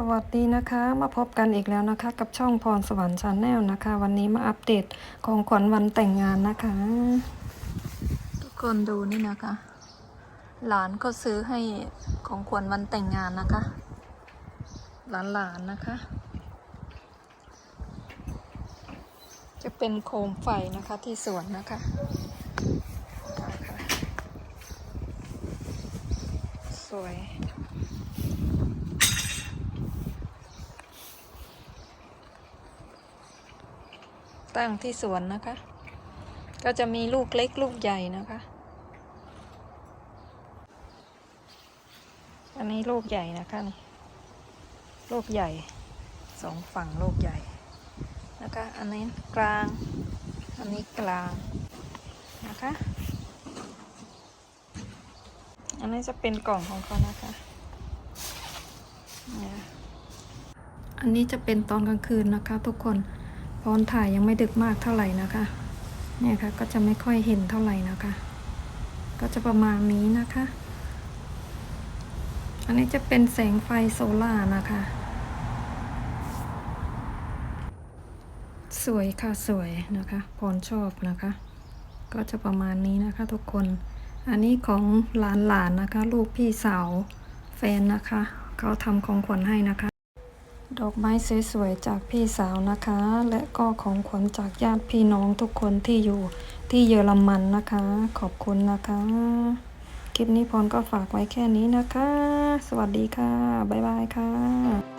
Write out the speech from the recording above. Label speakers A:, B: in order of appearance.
A: สวัสดีนะคะมาพบกันอีกแล้วนะคะ กับช่องพรสวรรค์ชาแนลนะคะ วันนี้มาอัปเดตของขวัญวันแต่งงานนะคะ ทุกคนดูนี่นะคะ หลานก็ซื้อให้ของขวัญวันแต่งงานนะคะ หลานๆนะคะ จะเป็นโคมไฟนะคะที่สวนนะคะนะคะสวย ตั้งที่สวนนะคะ ก็จะมีลูกเล็กลูกใหญ่นะคะ อันนี้ลูกใหญ่นะคะนี่ลูกใหญ่สองฝั่งลูกใหญ่นะคะอันนี้กลาง อันนี้กลางนะคะ อันนี้จะเป็นกล่องของเขานะคะอันนี้จะเป็นตอนกลางคืนนะคะทุกคน พรถ่ายยังไม่ดึกมากเท่าไหร่นะคะ เนี่ยค่ะก็จะไม่ค่อยเห็นเท่าไหร่นะคะ ก็จะประมาณนี้นะคะ อันนี้จะเป็นแสงไฟโซล่าร์นะคะ สวยค่ะสวยนะคะพรชอบนะคะ ก็จะประมาณนี้นะคะทุกคน อันนี้ของหลานๆนะคะ ลูกพี่สาวแฟนนะคะ เขาทำของขวัญให้นะคะ ดอกไม้สวยๆจากพี่สาวนะคะ และก็ของขวัญจากญาติพี่น้องทุกคนที่อยู่ที่เยอรมันนะคะ ขอบคุณนะคะ คลิปนี้พรก็ฝากไว้แค่นี้นะคะ สวัสดีค่ะ บ๊ายบายค่ะ